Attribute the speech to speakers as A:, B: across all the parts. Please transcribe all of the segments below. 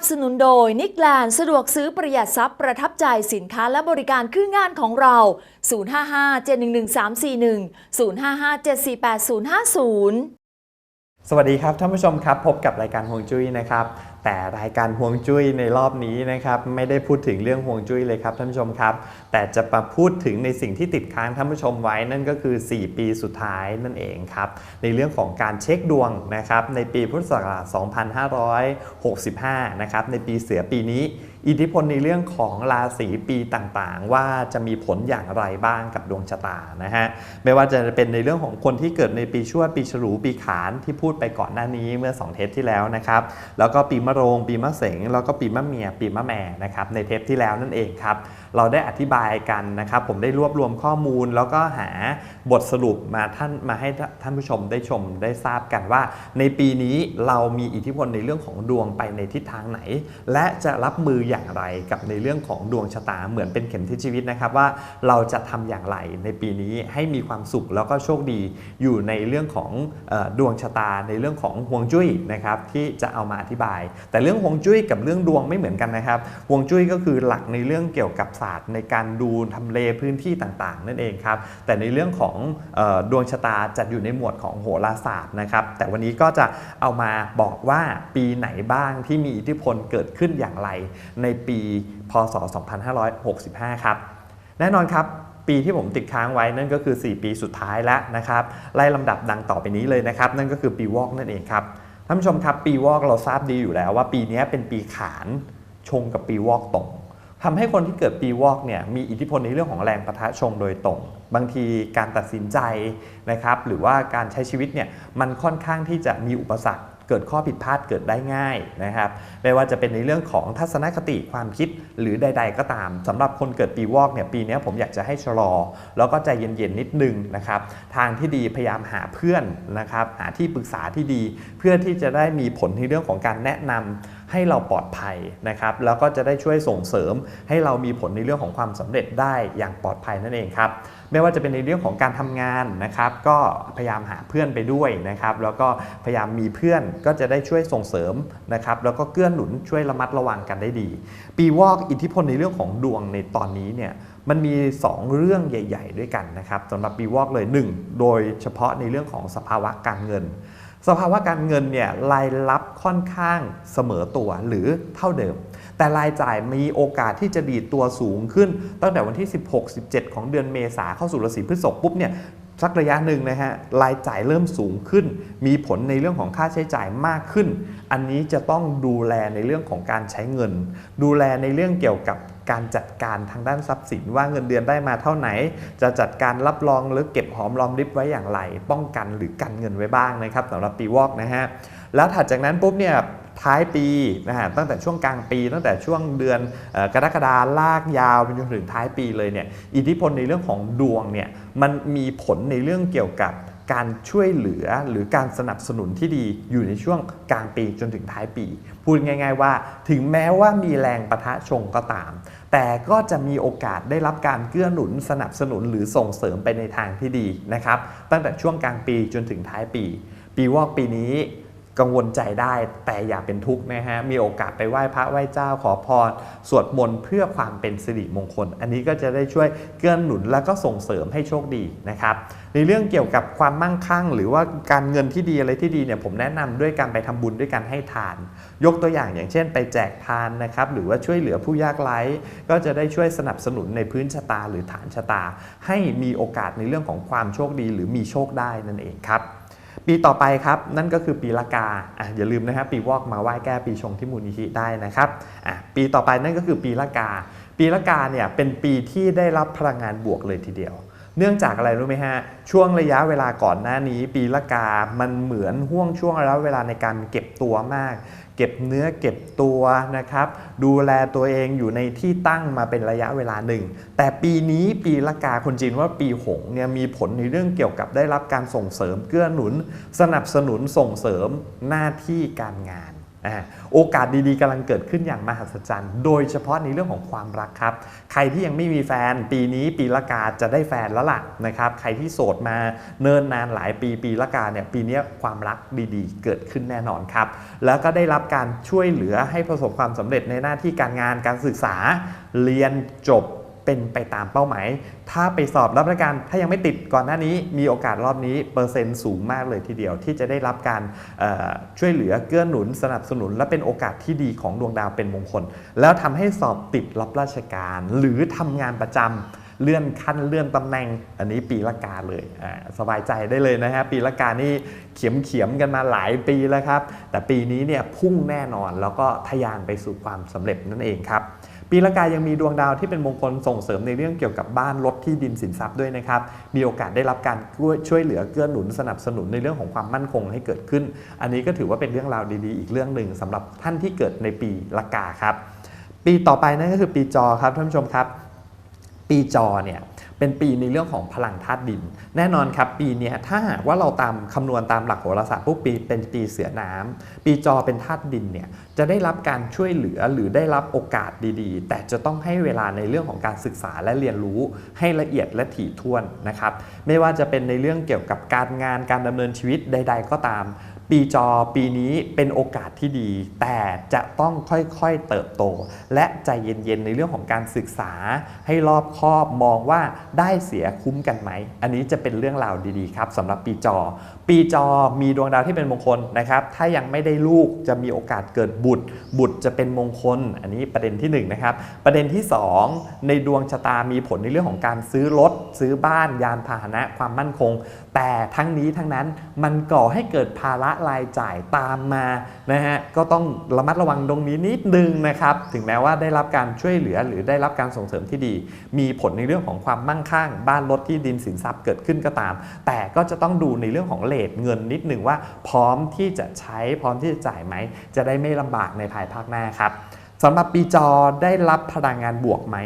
A: บสนุนโดยนิกแลนสะดวกซื้อประหยัดทรัพย์ประทับใจสินค้าและบริการคืองานของเรา 055-711-341 055-748-050
B: สวัสดีครับท่านผู้ชมครับ พบกับรายการฮวงจุ้ยนะครับแต่รายการห่วงจุ้ยในรอบนี้นะครับไม่ได้พูดถึงเรื่องห่วงจุ้ยเลยครับท่านผู้ชมครับ แต่จะมาพูดถึงในสิ่งที่ติดค้างท่านผู้ชมไว้นั่นก็คือ 4 ปีสุดท้ายนั่นเองครับในเรื่องของการเช็คดวงนะครับในปีพุทธศักราช 2565 นะครับในปีเสือปีนี้อิทธิพลในเรื่องของราศีปีต่างๆ ว่าจะมีผลอย่างไรบ้างกับดวงชะตานะฮะไม่ว่าจะเป็นในเรื่องของคนที่เกิดในปีชวดปีฉลูปีขานที่พูดไปก่อนหน้านี้เมื่อ 2 เทปที่แล้วนะครับแล้วก็ปีมมะโรง ปีมะเสงแล้วก็ปีมะเมีย ปีมะแม่นะครับในเทปที่แล้วนั่นเองครับเราได้อธิบายกันนะครับ ผมได้รวบรวมข้อมูล แล้วก็หาบทสรุปมาท่านมาให้ท่านผู้ชมได้ชมได้ทราบกันว่า ในปีนี้เรามีอิทธิพลในเรื่องของดวงไปในทิศทางไหน และจะรับมืออย่างไรกับในเรื่องของดวงชะตาเหมือนเป็นเข็มทิศชีวิตนะครับว่าเราจะทำอย่างไรในปีนี้ให้มีความสุขแล้วก็โชคดีอยู่ในเรื่องของออดวงชะตาในเรื่องของห่วงจุ้ยนะครับที่จะเอามาอธิบาย แต่เรื่องห่วงจุ้ยกับเรื่องดวงไม่เหมือนกันนะครับห่วงจุ้ยก็คือหลักในเรื่องเกี่ยวกับศาสตร์ในการดูทำเลพื้นที่ต่างๆ นั่นเองครับ แต่ในเรื่องของออดวงชะตาจัดอยู่ในหมวดของโหราศาสตร์นะครับ แต่วันนี้ก็จะเอามาบอกว่าปีไหนบ้างที่มีอิทธิพลเกิดขึ้นอย่างไร ในปีพศ 2565 ครับ แน่นอนครับปีที่ผมติดค้างไว้นั่นก็คือ 4 ปีสุดท้ายแล้วนะครับไล่ลำดับดังต่อไปนี้เลยนะครับ นั่นก็คือปีวอกนั่นเองครับท่านผู้ชมครับปีวอกเราทราบดีอยู่แล้วว่าปีนี้เป็นปีขานชงกับปีวอกตรง ทำให้คนที่เกิดปีวอกเนี่ยมีอิทธิพลในเรื่องของแรงประทะชงโดยตรง บางทีการตัดสินใจนะครับหรือว่าการใช้ชีวิตเนี่ยมันค่อนข้างที่จะมีอุปสรรคเกิดข้อผิดพลาดเกิดได้ง่ายนะครับไม่ว่าจะเป็นในเรื่องของทัศนคติความคิดหรือใด ๆ ก็ตามสำหรับคนเกิดปีวอกเนี่ยปีนี้ผมอยากจะให้ชะลอ แล้วก็ใจเย็นๆนิดนึงนะครับทางที่ดีพยายามหาเพื่อนนะครับหาที่ปรึกษาที่ดี เพื่อที่จะได้มีผลในเรื่องของการแนะนำ ให้เราปลอดภัยนะครับ แล้วก็จะได้ช่วยส่งเสริมให้เรามีผลในเรื่องของความสำเร็จได้อย่างปลอดภัยนั่นเองครับไม่ว่าจะเป็นในเรื่องของการทำงานนะครับ ก็พยายามหาเพื่อนไปด้วยนะครับ แล้วก็พยายามมีเพื่อนก็จะได้ช่วยส่งเสริมนะครับ แล้วก็เกื้อหนุนช่วยระมัดระวังกันได้ดี ปีวอกอิทธิพลในเรื่องของดวงในตอนนี้เนี่ยมันมี 2 เรื่องใหญ่ ๆ ด้วยกันนะครับสำหรับปีวอกเลย 1 โดยเฉพาะในเรื่องของสภาวะการเงิน สภาวะการเงินเนี่ยรายรับค่อนข้างเสมอตัวหรือเท่าเดิม แต่รายจ่ายมีโอกาสที่จะดีดตัวสูงขึ้น ตั้งแต่วันที่ 16-17 ของเดือนเมษาเข้าสู่ราศีพฤษภปุ๊บเนี่ย สักระยะหนึ่งนะฮะรายจ่ายเริ่มสูงขึ้น มีผลในเรื่องของค่าใช้จ่ายมากขึ้น อันนี้จะต้องดูแลในเรื่องของการใช้เงิน ดูแลในเรื่องเกี่ยวกับการจัดการทางด้านทรัพย์สินว่าเงินเดือนได้มาเท่าไหน จะจัดการรับรองหรือเก็บหอมรอมริบไว้อย่างไร ป้องกันหรือกันเงินไว้บ้างนะครับสำหรับปีวอกนะฮะแล้วถัดจากนั้นปุ๊บเนี่ย ท้ายปีนะฮะตั้งแต่ช่วงกลางปี ตั้งแต่ช่วงเดือนกรกฎาลากยาวไปจนถึงท้ายปีเลยเนี่ยอิทธิพลในเรื่องของดวงเนี่ยมันมีผลในเรื่องเกี่ยวกับการช่วยเหลือหรือการสนับสนุนที่ดีอยู่ในช่วงกลางปีจนถึงท้ายปี พูดง่าย ๆ ว่าถึงแม้ว่ามีแรงประทะชงก็ตาม แต่ก็จะมีโอกาสได้รับการเกื้อหนุนสนับสนุนหรือส่งเสริมไปในทางที่ดีนะครับ ตั้งแต่ช่วงกลางปีจนถึงท้ายปี ปีวอกปีนี้ กังวลใจได้แต่อย่าเป็นทุกข์นะฮะมีโอกาสไปไหว้พระไหว้เจ้าขอพรสวดมนต์เพื่อความเป็นสิริมงคล อันนี้ก็จะได้ช่วยเกื้อหนุนและก็ส่งเสริมให้โชคดีนะครับในเรื่องเกี่ยวกับความมั่งคั่ง หรือว่าการเงินที่ดีอะไรที่ดีเนี่ยผมแนะนำด้วยการไปทำบุญด้วยการให้ทาน ยกตัวอย่างอย่างเช่น ไปแจกทานนะครับหรือว่าช่วยเหลือผู้ยากไร้ก็จะได้ช่วยสนับสนุนในพื้นชะตาหรือฐานชะตา ให้มีโอกาสในเรื่องของความโชคดี หรือมีโชคได้นั่นเองครับ ปีต่อไปครับ นั่นก็คือปีละกาอะอย่าลืมนะครับปีวอกมาไหว้แก้ปีชงที่มูลนิธิได้นะครับอะปีต่อไปนั่นก็คือปีละกา ปีละกาเนี่ยเป็นปีที่ได้รับพลังงานบวกเลยทีเดียว เนื่องจากอะไรรู้ไหมฮะ ช่วงระยะเวลาก่อนหน้านี้ ปีละกา มันเหมือนห่วงช่วงระยะเวลาในการเก็บตัวมาก เก็บเนื้อเก็บตัวนะครับ ดูแลตัวเองอยู่ในที่ตั้งมาเป็นระยะเวลาหนึ่ง แต่ปีนี้ปีละกาคนจีนว่าปีหงเนี่ยมีผลในเรื่องเกี่ยวกับได้รับการส่งเสริมเกื้อหนุน สนับสนุนส่งเสริมหน้าที่การงาน โอกาสดีๆกำลังเกิดขึ้นอย่างมหัศจรรย์ โดยเฉพาะในเรื่องของความรักครับ ใครที่ยังไม่มีแฟนปีนี้ปีละกาจะได้แฟนแล้วล่ะนะครับ ใครที่โสดมาเนิ่นนานหลายปีปีละกาเนี่ยปีนี้ความรักดีๆ เกิดขึ้นแน่นอนครับ แล้วก็ได้รับการช่วยเหลือให้ประสบความสำเร็จในหน้าที่การงานการศึกษาเรียนจบ เป็นไปตามเป้าหมาย ถ้าไปสอบรับราชการถ้ายังไม่ติดก่อนหน้านี้ มีโอกาสรอบนี้เปอร์เซ็นต์สูงมากเลยทีเดียว ที่จะได้รับการช่วยเหลือเกื้อหนุนสนับสนุน และเป็นโอกาสที่ดีของดวงดาวเป็นมงคล แล้วทำให้สอบติดรับราชการ หรือทำงานประจำเลื่อนขั้นเลื่อนตำแหน่ง อันนี้ปีละกาเลยสบายใจได้เลยนะฮะปีละกานี่เขียมเขียมกันมาหลายปีแล้วครับ แต่ปีนี้เนี่ยพุ่งแน่นอนแล้วก็ทะยานไปสู่ความสำเร็จนั่นเองครับ ปีละกายังมีดวงดาวที่เป็นมงคลส่งเสริมในเรื่องเกี่ยวกับบ้านรถที่ดินสินทรัพย์ด้วยนะครับ มีโอกาสได้รับการช่วยเหลือเกื้อหนุนสนับสนุนในเรื่องของความมั่นคงให้เกิดขึ้น อันนี้ก็ถือว่าเป็นเรื่องราวดีๆ อีกเรื่องหนึ่งสำหรับท่านที่เกิดในปีละกาครับ ปีต่อไปนั่นก็คือปีจอครับท่านผู้ชมครับ ปีจอเนี่ย เป็นปีในเรื่องของพลังธาตุดิน แน่นอนครับปีนี้ถ้าหากว่าเราตามคำนวณตามหลักโหราศาสตร์ปุ๊บปีเป็นปีเสือน้ำปีจอเป็นธาตุดินเนี่ยจะได้รับการช่วยเหลือหรือได้รับโอกาสดีๆ แต่จะต้องให้เวลาในเรื่องของการศึกษาและเรียนรู้ให้ละเอียดและถี่ถ้วนนะครับไม่ว่าจะเป็นในเรื่องเกี่ยวกับการงานการดำเนินชีวิตใด ๆ ก็ตาม ปีจอปีนี้เป็นโอกาสที่ดี แต่จะต้องค่อยๆเติบโต และใจเย็นๆในเรื่องของการศึกษา ให้รอบคอบมองว่าได้เสียคุ้มกันไหม อันนี้จะเป็นเรื่องราวดีๆครับสำหรับปีจอ ปีจอมีดวงดาวที่เป็นมงคลนะครับ ถ้ายังไม่ได้ลูกจะมีโอกาสเกิดบุตร บุตรจะเป็นมงคล อันนี้ประเด็นที่หนึ่งนะครับ ประเด็นที่สองในดวงชะตามีผลในเรื่องของการซื้อรถ ซื้อบ้าน ยานพาหนะความมั่นคง แต่ทั้งนี้ทั้งนั้นมันก่อให้เกิดภาระรายจ่ายตามมานะฮะ ก็ต้องระมัดระวังตรงนี้นิดนึงนะครับ ถึงแม้ว่าได้รับการช่วยเหลือหรือได้รับการส่งเสริมที่ดี มีผลในเรื่องของความมั่งคั่ง บ้านรถที่ดินสินทรัพย์เกิดขึ้นก็ตาม แต่ก็จะต้องดูในเรื่องของเลทเงินนิดหนึ่งว่า พร้อมที่จะใช้พร้อมที่จะจ่ายไหม จะได้ไม่ลำบากในภายภาคหน้าครับสำหรับปีจอได้รับพลังงานบวกไหม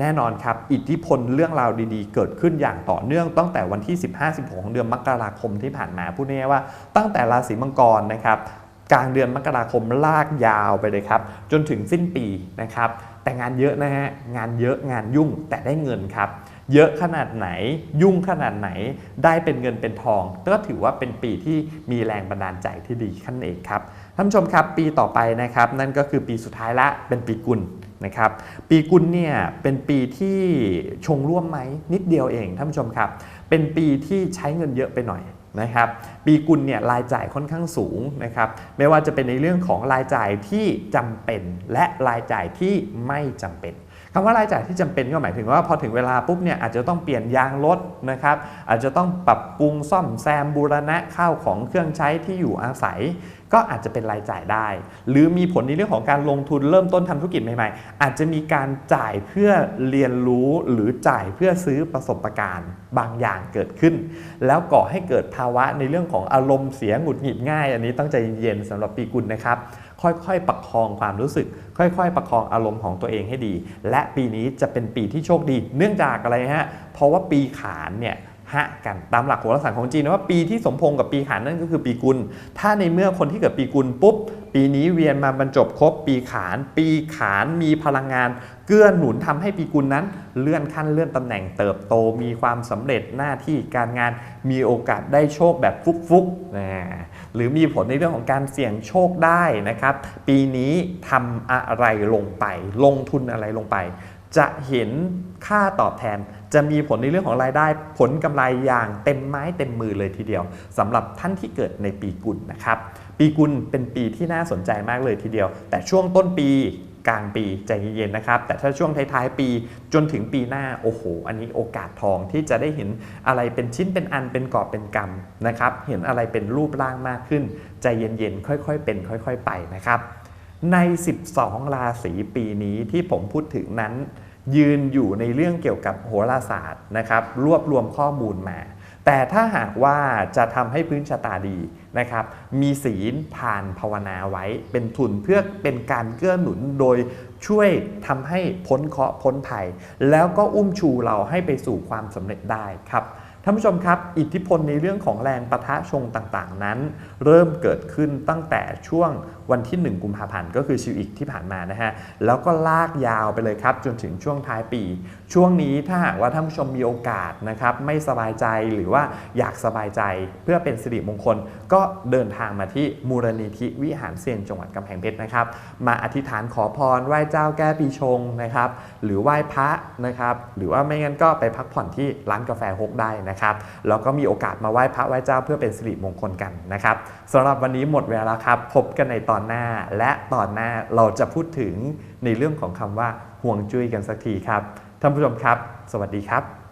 B: แน่นอนครับ อิทธิพลเรื่องราวดีๆ เกิดขึ้นอย่างต่อเนื่องตั้งแต่วันที่ 15-16 ของเดือนมกราคมที่ผ่านมาพูดง่ายว่าตั้งแต่ราศีมังกรนะครับกลางเดือนมกราคมลากยาวไปเลยครับ จนถึงสิ้นปีนะครับ แต่งานเยอะนะฮะงานเยอะงานยุ่งแต่ได้เงินครับ เยอะขนาดไหน ยุ่งขนาดไหน ได้เป็นเงินเป็นทอง ก็ถือว่าเป็นปีที่มีแรงบันดาลใจที่ดีขั้นเองครับท่านผู้ชมครับปีต่อไปนะครับ นั่นก็คือปีสุดท้ายละเป็นปีกุลนะครับ ปีกุลเนี่ยเป็นปีที่ชงร่วมไหมนิดเดียวเองท่านผู้ชมครับ เป็นปีที่ใช้เงินเยอะไปหน่อยนะครับปีกุลเนี่ยรายจ่ายค่อนข้างสูงนะครับไม่ว่าจะเป็นในเรื่องของรายจ่ายที่จำเป็น และรายจ่ายที่ไม่จำเป็น คำว่ารายจ่ายที่จำเป็นก็หมายถึงว่าพอถึงเวลาปุ๊บเนี่ยอาจจะต้องเปลี่ยนยางรถนะครับอาจจะต้องปรับปรุงซ่อมแซมบูรณะข้าวของเครื่องใช้ที่อยู่อาศัย ก็อาจจะเป็นรายจ่ายได้ หรือมีผลในเรื่องของการลงทุนเริ่มต้นทำธุรกิจใหม่ๆ อาจจะมีการจ่ายเพื่อเรียนรู้หรือจ่ายเพื่อซื้อประสบการณ์บางอย่างเกิดขึ้น แล้วก่อให้เกิดภาวะในเรื่องของอารมณ์เสียหงุดหงิดง่าย อันนี้ต้องใจเย็นๆสำหรับปีกุลนะครับค่อยๆ ประคองความรู้สึก ค่อยๆ ประคองอารมณ์ของตัวเองให้ดี และปีนี้จะเป็นปีที่โชคดี เนื่องจากอะไรฮะ เพราะว่าปีขานเนี่ย ฮะกันตามหลักโหราศาสตร์ของจีนนะว่าปีที่สมพงษ์กับปีขานนั่นก็คือปีกุล ถ้าในเมื่อคนที่เกิดปีกุลปุ๊บ ปีนี้เวียนมาบรรจบครบปีขาน ปีขานมีพลังงาน เกื้อหนุนทำให้ปีกุลนั้น เลื่อนขั้นเลื่อนตำแหน่งเติบโตมีความสำเร็จหน้าที่การงานมีโอกาสได้โชคแบบฟุกๆนะหรือมีผลในเรื่องของการเสี่ยงโชคได้นะครับ ปีนี้ทำอะไรลงไป ลงทุนอะไรลงไป จะเห็นค่าตอบแทน จะมีผลในเรื่องของรายได้ ผลกำไรอย่างเต็มไม้เต็มมือเลยทีเดียวสำหรับท่านที่เกิดในปีกุลนะครับ ปีกุลเป็นปีที่น่าสนใจมากเลยทีเดียว แต่ช่วงต้นปีกลางปีใจเย็นๆนะครับ แต่ถ้าช่วงท้ายๆปีจนถึงปีหน้าโอ้โห อันนี้โอกาสทองที่จะได้เห็นอะไรเป็นชิ้นเป็นอันเป็นกอบเป็นกำนะครับ เห็นอะไรเป็นรูปร่างมากขึ้น ใจเย็นๆค่อยๆ เป็น ค่อย ๆ ไปนะครับ ใน 12 ราศีปีนี้ที่ผมพูดถึงนั้น ยืนอยู่ในเรื่องเกี่ยวกับโหราศาสตร์นะครับ รวบรวมข้อมูลมา แต่ถ้าหากว่าจะทำให้พื้นชะตาดีนะครับ มีศีลทานภาวนาไว้ เป็นทุนเพื่อเป็นการเกื้อหนุนโดยช่วยทำให้พ้นเคราะห์พ้นภัย แล้วก็อุ้มชูเราให้ไปสู่ความสำเร็จได้ครับ ท่านผู้ชมครับ อิทธิพลในเรื่องของแรงประทะชงต่างๆ นั้น เริ่มเกิดขึ้นตั้งแต่ช่วงวันที่ 1 กุมภาพันธ์ก็คือชิวอีกที่ผ่านมานะฮะ แล้วก็ลากยาวไปเลยครับ จนถึงช่วงท้ายปี ช่วงนี้ถ้าหากว่าท่านผู้ชมมีโอกาสนะครับไม่สบายใจหรือว่าอยากสบายใจเพื่อเป็นสิริมงคล ก็เดินทางมาที่มูลนิธิวิหารเซียนจังหวัดกำแพงเพชรนะครับ มาอธิษฐานขอพรไหว้เจ้าแก้ปีชงนะครับหรือไหว้พระนะครับหรือว่าไม่งั้นก็ไปพักผ่อนที่ร้านกาแฟฮกได้นะนะครับแล้วก็มีโอกาสมาไหว้พระไหว้เจ้าเพื่อเป็นสิริมงคลกันนะครับสำหรับวันนี้หมดเวลาแล้วครับ พบกันในตอนหน้าและตอนหน้าเราจะพูดถึงในเรื่องของคำว่าห่วงจุ้ยกันสักทีครับท่านผู้ชมครับ สวัสดีครับ